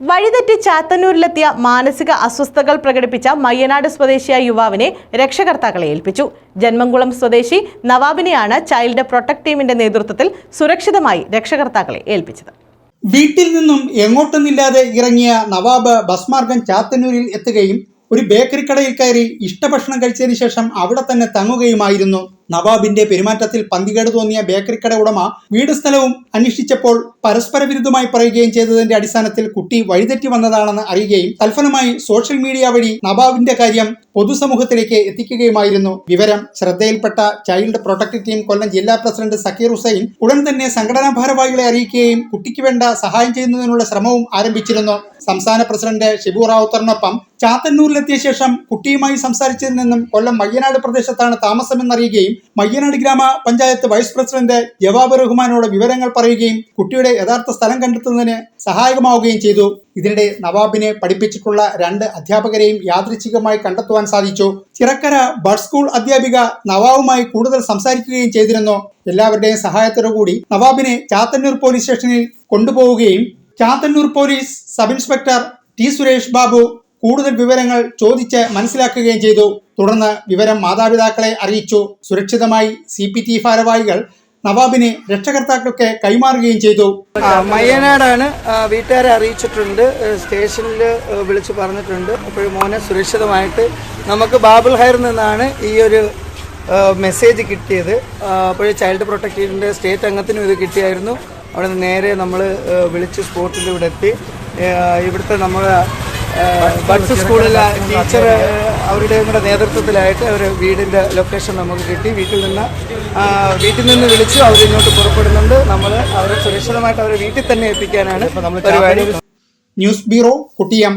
വഴിതെറ്റി ചാത്തന്നൂരിലെത്തിയ മാനസിക അസ്വസ്ഥതകൾ പ്രകടിപ്പിച്ച മയ്യനാട് സ്വദേശിയായ യുവാവിനെ രക്ഷകർത്താക്കളെ ഏൽപ്പിച്ചു. ജന്മംകുളം സ്വദേശി നവാബിനെയാണ് ചൈൽഡ് പ്രൊട്ടക്ട് ടീമിന്റെ നേതൃത്വത്തിൽ സുരക്ഷിതമായി രക്ഷകർത്താക്കളെ ഏൽപ്പിച്ചത്. വീട്ടിൽ നിന്നും എങ്ങോട്ടൊന്നില്ലാതെ ഇറങ്ങിയ നവാബ് ബസ് മാർഗം ചാത്തന്നൂരിൽ എത്തുകയും ഒരു ബേക്കറി കടയിൽ കയറി ഇഷ്ടഭക്ഷണം കഴിച്ചതിന് ശേഷം അവിടെ തന്നെ തങ്ങുകയുമായിരുന്നു. നവാബിന്റെ പെരുമാറ്റത്തിൽ പന്തികേട് തോന്നിയ ബേക്കറി കട ഉടമ വീട് സ്ഥലവും അന്വേഷിച്ചപ്പോൾ പരസ്പര വിരുദ്ധമായി പറയുകയും ചെയ്തതിന്റെ അടിസ്ഥാനത്തിൽ കുട്ടി വഴിതെറ്റി വന്നതാണെന്ന് അറിയുകയും തൽഫലമായി സോഷ്യൽ മീഡിയ വഴി നവാബിന്റെ കാര്യം പൊതുസമൂഹത്തിലേക്ക് എത്തിക്കുകയുമായിരുന്നു. വിവരം ശ്രദ്ധയിൽപ്പെട്ട ചൈൽഡ് പ്രൊട്ടക്ട് ടീം കൊല്ലം ജില്ലാ പ്രസിഡന്റ് സക്കീർ ഹുസൈൻ ഉടൻ തന്നെ സംഘടനാ ഭാരവാഹികളെ അറിയിക്കുകയും കുട്ടിക്ക് വേണ്ട സഹായം ചെയ്യുന്നതിനുള്ള ശ്രമവും ആരംഭിച്ചിരുന്നു. സംസ്ഥാന പ്രസിഡന്റ് ഷിബു റാവുത്തറിനൊപ്പം ചാത്തന്നൂരിലെത്തിയ ശേഷം കുട്ടിയുമായി സംസാരിച്ചതിൽ നിന്നും കൊല്ലം മയ്യനാട് പ്രദേശത്താണ് താമസമെന്നറിയുകയും മയ്യനാട് ഗ്രാമ പഞ്ചായത്ത് വൈസ് പ്രസിഡന്റ് ജവാബ് റഹ്മാനോട് വിവരങ്ങൾ പറയുകയും കുട്ടിയുടെ യഥാർത്ഥ സ്ഥലം കണ്ടെത്തുന്നതിന് സഹായകമാവുകയും ചെയ്തു. ഇതിനിടെ നവാബിനെ പഠിപ്പിച്ചിട്ടുള്ള രണ്ട് അധ്യാപകരെയും യാദൃച്ഛികമായി കണ്ടെത്തുവാൻ സാധിച്ചു. ചിറക്കര ബഡ് സ്കൂൾ അധ്യാപിക നവാബുമായി കൂടുതൽ സംസാരിക്കുകയും ചെയ്തിരുന്നു. എല്ലാവരുടെയും സഹായത്തോടു കൂടി നവാബിനെ ചാത്തന്നൂർ പോലീസ് സ്റ്റേഷനിൽ കൊണ്ടുപോവുകയും Chathannoor police sub inspector T Suresh Babu കൂടുതൽ വിവരങ്ങൾ ചോദിച്ച് മനസ്സിലാക്കുകയും ചെയ്തു. തുടർന്ന് വിവരം മാതാപിതാക്കളെ അറിയിച്ചു. സുരക്ഷിതമായി സി പി ടി ഭാരവാഹികൾ നവാബിനെ രക്ഷകർത്താക്കളൊക്കെ കൈമാറുകയും ചെയ്തു. മയ്യനാടാണ് വീട്ടുകാരെ അറിയിച്ചിട്ടുണ്ട് സ്റ്റേഷനിൽ വിളിച്ചു പറഞ്ഞിട്ടുണ്ട്. അപ്പോഴും മോനെ സുരക്ഷിതമായിട്ട് നമുക്ക് ബാബുൽ ഹയർ നിന്നാണ് ഈ ഒരു മെസ്സേജ് കിട്ടിയത്. അപ്പോഴും ചൈൽഡ് പ്രൊട്ടക്റ്റീവിന്റെ സ്റ്റേറ്റ് അംഗത്തിനും ഇത് കിട്ടിയായിരുന്നു. അവിടെ നേരെ നമ്മൾ വിളിച്ച് സ്പോട്ടിൽ ഇവിടെ എത്തി ഇവിടുത്തെ നമ്മൾ ബഡ്സ് സ്കൂളിലെ ടീച്ചർ അവരുടെയും കൂടെ നേതൃത്വത്തിലായിട്ട് അവർ വീടിന്റെ ലൊക്കേഷൻ നമുക്ക് കിട്ടി. വീട്ടിൽ നിന്ന് വീട്ടിൽ നിന്ന് വിളിച്ചു അവർ ഇങ്ങോട്ട് പുറപ്പെടുന്നുണ്ട്. നമ്മൾ അവരെ സുരക്ഷിതമായിട്ട് അവരെ വീട്ടിൽ തന്നെ എത്തിക്കാനാണ് പരിപാടി. News bureau കുട്ടിയം.